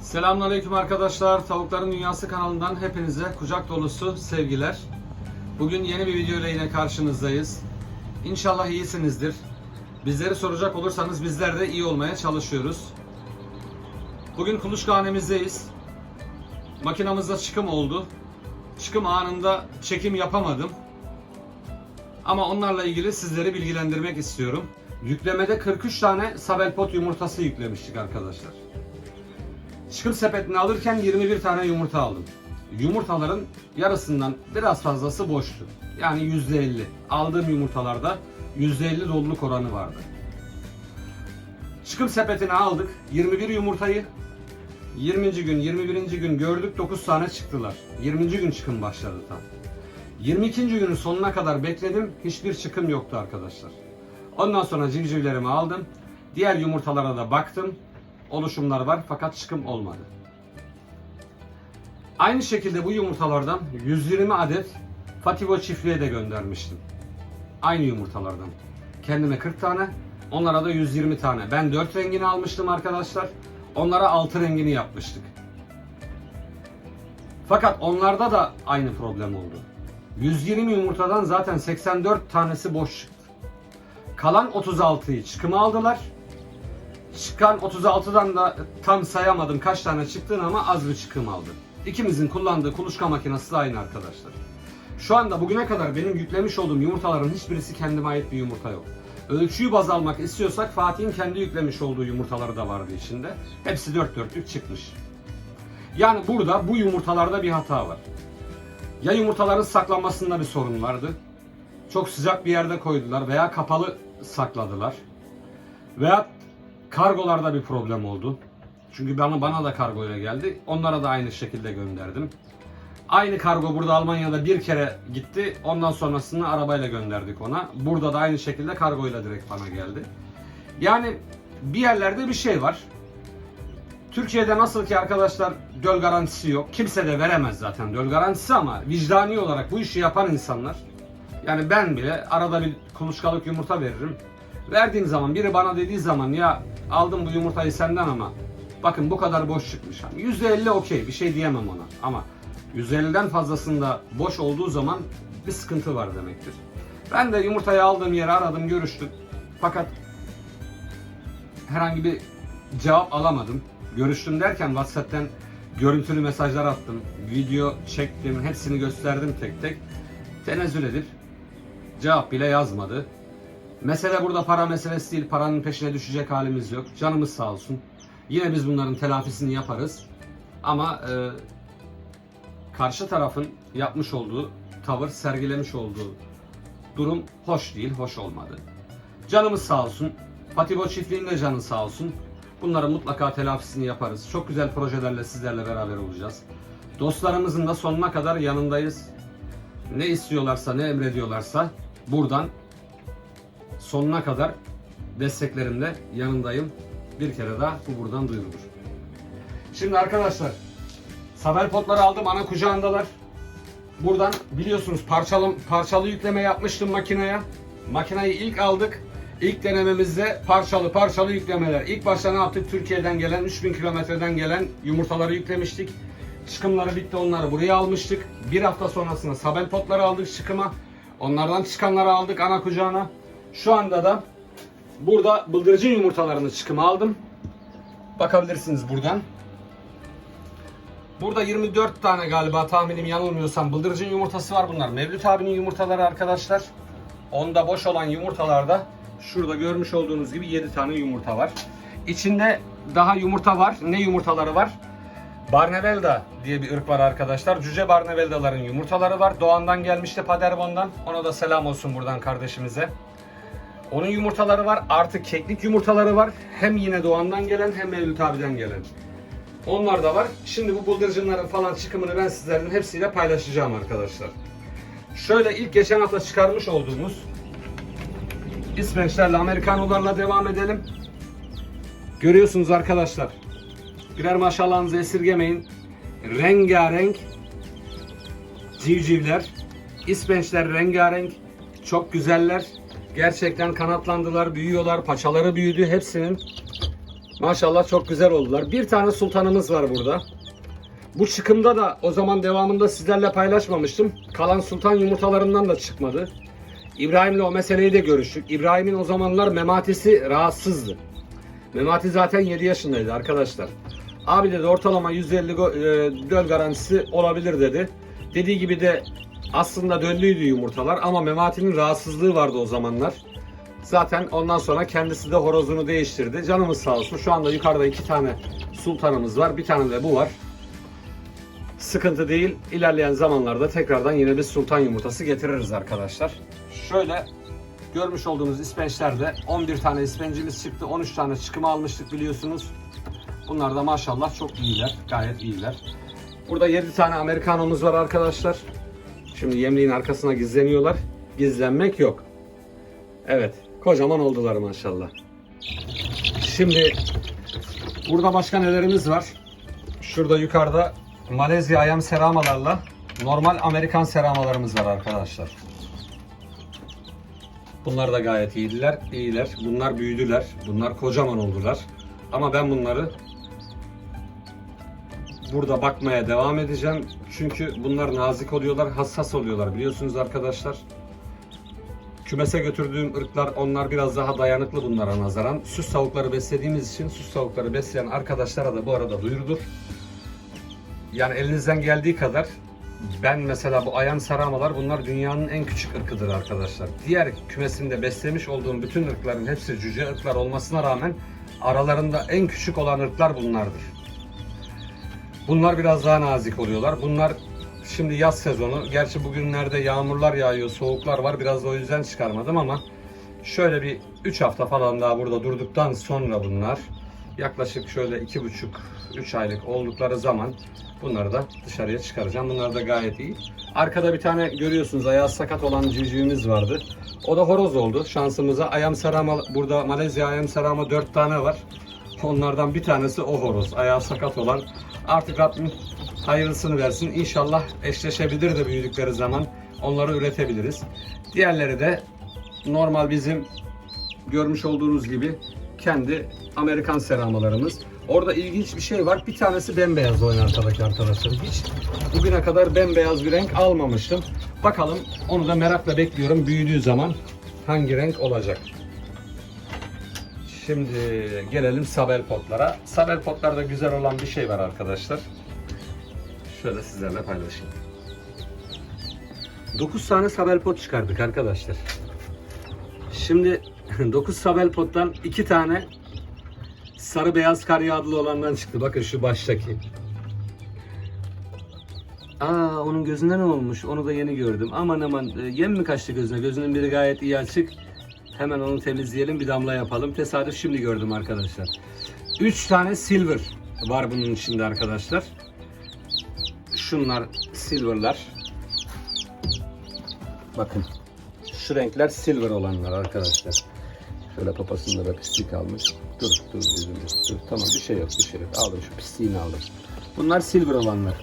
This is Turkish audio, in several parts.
Selamünaleyküm arkadaşlar. Tavukların Dünyası kanalından hepinize kucak dolusu sevgiler. Bugün yeni bir video ile yine karşınızdayız. İnşallah iyisinizdir. Bizleri soracak olursanız bizler de iyi olmaya çalışıyoruz. Bugün kuluçkanemizdeyiz. Makinamızda çıkım oldu. Çıkım anında çekim yapamadım. Ama onlarla ilgili sizleri bilgilendirmek istiyorum. Yüklemede 43 tane Sabelpot yumurtası yüklemiştik arkadaşlar. Çıkım sepetini alırken 21 tane yumurta aldım. Yumurtaların yarısından biraz fazlası boştu. Yani %50. Aldığım yumurtalarda %50 doluluk oranı vardı. Çıkım sepetini aldık. 21 yumurtayı 20. gün, 21. gün gördük 9 tane çıktılar. 20. gün çıkım başladı tam. 22. günün sonuna kadar bekledim. Hiçbir çıkım yoktu arkadaşlar. Ondan sonra civcivlerimi aldım. Diğer yumurtalara da baktım. Oluşumlar var fakat çıkım olmadı. Aynı şekilde bu yumurtalardan 120 adet Fativo çiftliğe de göndermiştim. Aynı yumurtalardan. Kendime 40 tane, onlara da 120 tane. Ben 4 rengini almıştım arkadaşlar. Onlara 6 rengini yapmıştık. Fakat onlarda da aynı problem oldu. 120 yumurtadan zaten 84 tanesi boş çıktı. Kalan 36'yı çıkıma aldılar. Çıkan 36'dan da tam sayamadım kaç tane çıktığını ama az bir çıkım aldı. İkimizin kullandığı kuluçka makinesi de aynı arkadaşlar. Şu anda bugüne kadar benim yüklemiş olduğum yumurtaların hiçbirisi kendime ait bir yumurta yok. Ölçüyü baz almak istiyorsak Fatih'in kendi yüklemiş olduğu yumurtaları da vardı içinde. Hepsi dört dörtlük çıkmış. Yani burada bu yumurtalarda bir hata var. Ya yumurtaların saklanmasında bir sorun vardı. Çok sıcak bir yerde koydular veya kapalı sakladılar. Veya kargolarda bir problem oldu. Çünkü bana bana da kargoyla geldi. Onlara da aynı şekilde gönderdim. Aynı kargo burada Almanya'da bir kere gitti. Ondan sonrasını arabayla gönderdik ona. Burada da aynı şekilde kargoyla direkt bana geldi. Yani bir yerlerde bir şey var. Türkiye'de nasıl ki arkadaşlar döl garantisi yok. Kimse de veremez zaten döl garantisi ama vicdani olarak bu işi yapan insanlar yani ben bile arada bir kuluçkalık yumurta veririm. Verdiğim zaman biri bana dediği zaman ya aldım bu yumurtayı senden ama bakın bu kadar boş çıkmış. Hani %50 okey bir şey diyemem ona ama %50'den fazlasında boş olduğu zaman bir sıkıntı var demektir. Ben de yumurtayı aldığım yere aradım görüştüm. Fakat herhangi bir cevap alamadım. Görüştüm derken WhatsApp'tan görüntülü mesajlar attım. Video çektim. Hepsini gösterdim tek tek. Tenezzül edip cevap bile yazmadı. Mesele burada para meselesi değil. Paranın peşine düşecek halimiz yok. Canımız sağ olsun. Yine biz bunların telafisini yaparız. Ama e, karşı tarafın yapmış olduğu tavır, sergilemiş olduğu durum hoş değil, hoş olmadı. Canımız sağ olsun. Fatibo çiftliğinde canı sağ olsun. Bunların mutlaka telafisini yaparız. Çok güzel projelerle sizlerle beraber olacağız. Dostlarımızın da sonuna kadar yanındayız. Ne istiyorlarsa, ne emrediyorlarsa buradan sonuna kadar desteklerimle yanındayım. Bir kere daha bu buradan duyurulur. Şimdi arkadaşlar Sabel potları aldım ana kucağındalar. Buradan biliyorsunuz parçalı, parçalı yükleme yapmıştım makineye. Makineyi ilk aldık. İlk denememizde parçalı parçalı yüklemeler. İlk başta ne yaptık? Türkiye'den gelen 3000 kilometreden gelen yumurtaları yüklemiştik. Çıkımları bitti onları buraya almıştık. Bir hafta sonrasında sabel potları aldık çıkıma. Onlardan çıkanları aldık ana kucağına. Şu anda da burada bıldırcın yumurtalarını çıkıma aldım. Bakabilirsiniz buradan. Burada 24 tane galiba tahminim yanılmıyorsam bıldırcın yumurtası var bunlar. Mevlüt abinin yumurtaları arkadaşlar. Onda boş olan yumurtalarda şurada görmüş olduğunuz gibi 7 tane yumurta var. İçinde daha yumurta var. Ne yumurtaları var? Barnevelda diye bir ırk var arkadaşlar. Cüce Barnevelda'ların yumurtaları var. Doğan'dan gelmişti Paderborn'dan. Ona da selam olsun buradan kardeşimize. Onun yumurtaları var. Artık keklik yumurtaları var. Hem yine Doğan'dan gelen hem Mevlüt abiden gelen. Onlar da var. Şimdi bu bıldırcınların falan çıkımını ben sizlerin hepsiyle paylaşacağım arkadaşlar. Şöyle ilk geçen hafta çıkarmış olduğumuz İsveçlerle Amerikanolarla devam edelim. Görüyorsunuz arkadaşlar. Birer maşallahınızı esirgemeyin. Rengarenk civcivler. İspençler rengarenk. Çok güzeller. Gerçekten kanatlandılar, büyüyorlar. Paçaları büyüdü. Hepsinin Maşallah çok güzel oldular. Bir tane sultanımız var burada. Bu çıkımda da o zaman devamında sizlerle paylaşmamıştım. Kalan sultan yumurtalarından da çıkmadı. İbrahim'le o meseleyi de görüştük. İbrahim'in o zamanlar mematisi rahatsızdı. Memati zaten 7 yaşındaydı arkadaşlar. Abi dedi ortalama 150 go- e, döl garantisi olabilir dedi. Dediği gibi de aslında döllüydü yumurtalar ama Memati'nin rahatsızlığı vardı o zamanlar. Zaten ondan sonra kendisi de horozunu değiştirdi. Canımız sağ olsun. Şu anda yukarıda iki tane sultanımız var. Bir tane de bu var. Sıkıntı değil. İlerleyen zamanlarda tekrardan yine bir sultan yumurtası getiririz arkadaşlar. Şöyle görmüş olduğunuz ispençlerde 11 tane ispencimiz çıktı. 13 tane çıkımı almıştık biliyorsunuz. Bunlar da maşallah çok iyiler. Gayet iyiler. Burada 7 tane Amerikanomuz var arkadaşlar. Şimdi yemliğin arkasına gizleniyorlar. Gizlenmek yok. Evet. Kocaman oldular maşallah. Şimdi burada başka nelerimiz var? Şurada yukarıda Malezya ayam seramalarla normal Amerikan seramalarımız var arkadaşlar. Bunlar da gayet iyiydiler, iyiler. Bunlar büyüdüler. Bunlar kocaman oldular. Ama ben bunları burada bakmaya devam edeceğim. Çünkü bunlar nazik oluyorlar, hassas oluyorlar biliyorsunuz arkadaşlar. Kümese götürdüğüm ırklar onlar biraz daha dayanıklı bunlara nazaran. Süs tavukları beslediğimiz için süs tavukları besleyen arkadaşlara da bu arada duyurdur. Yani elinizden geldiği kadar ben mesela bu ayan saramalar bunlar dünyanın en küçük ırkıdır arkadaşlar. Diğer kümesinde beslemiş olduğum bütün ırkların hepsi cüce ırklar olmasına rağmen aralarında en küçük olan ırklar bunlardır. Bunlar biraz daha nazik oluyorlar. Bunlar şimdi yaz sezonu. Gerçi bugünlerde yağmurlar yağıyor, soğuklar var. Biraz da o yüzden çıkarmadım ama şöyle bir 3 hafta falan daha burada durduktan sonra bunlar yaklaşık şöyle 2,5-3 aylık oldukları zaman bunları da dışarıya çıkaracağım. Bunlar da gayet iyi. Arkada bir tane görüyorsunuz ayağı sakat olan civcivimiz vardı. O da horoz oldu. Şansımıza ayam sarama burada Malezya ayam sarama 4 tane var. Onlardan bir tanesi o horoz. Ayağı sakat olan. Artık Rabbim hayırlısını versin. İnşallah eşleşebilir de büyüdükleri zaman onları üretebiliriz. Diğerleri de normal bizim görmüş olduğunuz gibi kendi Amerikan seramalarımız. Orada ilginç bir şey var. Bir tanesi bembeyaz oyun arkadaki arkadaşlar. Hiç bugüne kadar bembeyaz bir renk almamıştım. Bakalım onu da merakla bekliyorum. Büyüdüğü zaman hangi renk olacak? Şimdi gelelim sabel potlara. Sabel potlarda güzel olan bir şey var arkadaşlar. Şöyle sizlerle paylaşayım. 9 tane sabel pot çıkardık arkadaşlar. Şimdi 9 sabel pottan 2 tane sarı beyaz kar yağdılı olandan çıktı. Bakın şu baştaki. Aa onun gözünde ne olmuş? Onu da yeni gördüm. Aman aman e, yem mi kaçtı gözüne? Gözünün biri gayet iyi açık. Hemen onu temizleyelim bir damla yapalım. Tesadüf şimdi gördüm arkadaşlar. 3 tane silver var bunun içinde arkadaşlar. Şunlar silverlar. Bakın. Şu renkler silver olanlar arkadaşlar. Şöyle papasında da pislik almış. Dur dur yüzümü. Dur tamam bir şey yok bir şey yok. Aldım şu pisliğini aldım. Bunlar silver olanlar.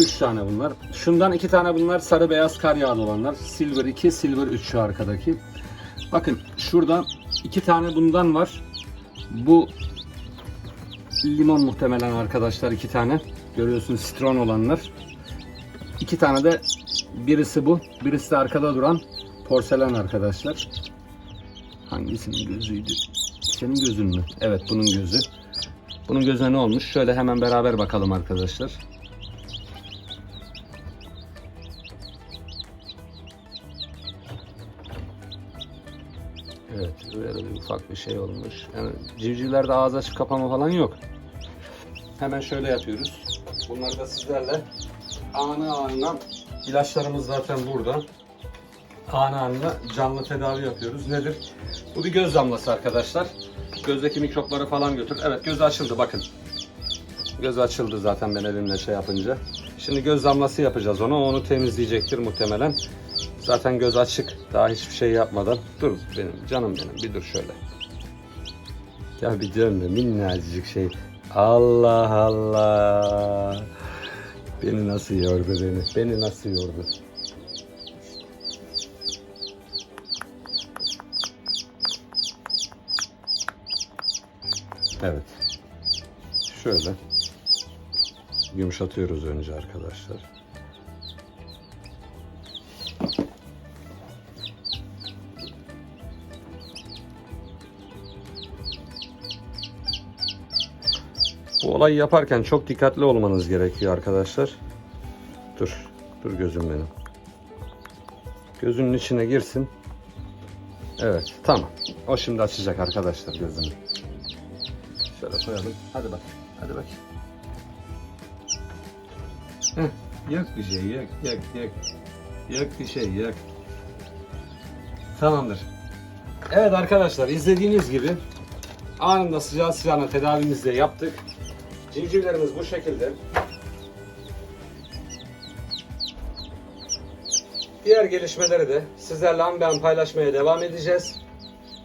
3 tane bunlar. Şundan 2 tane bunlar sarı beyaz kar yağlı olanlar. Silver 2, silver 3 şu arkadaki. Bakın şurada 2 tane bundan var. Bu limon muhtemelen arkadaşlar 2 tane. Görüyorsunuz citron olanlar. 2 tane de birisi bu, birisi de arkada duran porselen arkadaşlar. Hangisinin gözüydü? Senin gözün mü? Evet bunun gözü. Bunun gözüne ne olmuş? Şöyle hemen beraber bakalım arkadaşlar. Ufak bir şey olmuş. Yani civcivlerde ağız açıp kapama falan yok. Hemen şöyle yapıyoruz. Bunları da sizlerle anı anına ilaçlarımız zaten burada. Anı anına canlı tedavi yapıyoruz. Nedir? Bu bir göz damlası arkadaşlar. Gözdeki mikropları falan götür. Evet göz açıldı bakın. Göz açıldı zaten ben elimle şey yapınca. Şimdi göz damlası yapacağız ona. Onu temizleyecektir muhtemelen. Zaten göz açık. Daha hiçbir şey yapmadan. Dur benim canım benim bir dur şöyle. Ya bir dönme minnacık şey. Allah Allah. Beni nasıl yordu beni. Beni nasıl yordu. Evet. Şöyle yumuşatıyoruz önce arkadaşlar. Olayı yaparken çok dikkatli olmanız gerekiyor arkadaşlar. Dur. Dur gözüm benim. Gözünün içine girsin. Evet. Tamam. O şimdi açacak arkadaşlar gözünü. Şöyle koyalım. Hadi bak. Hadi bak. Heh. Yok bir şey. Yok. Yok. Yok. Yok bir şey. Yok. Tamamdır. Evet arkadaşlar izlediğiniz gibi anında sıcağı sıcağına tedavimizi de yaptık. Civcivlerimiz bu şekilde. Diğer gelişmeleri de sizlerle an be an paylaşmaya devam edeceğiz.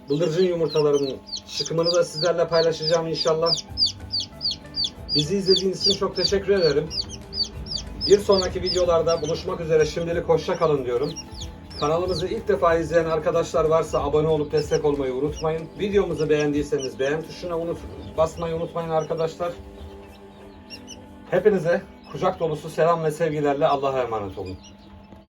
Bıldırcın yumurtalarının çıkımını da sizlerle paylaşacağım inşallah. Bizi izlediğiniz için çok teşekkür ederim. Bir sonraki videolarda buluşmak üzere şimdilik hoşça kalın diyorum. Kanalımızı ilk defa izleyen arkadaşlar varsa abone olup destek olmayı unutmayın. Videomuzu beğendiyseniz beğen tuşuna unut basmayı unutmayın arkadaşlar. Hepinize kucak dolusu selam ve sevgilerle Allah'a emanet olun.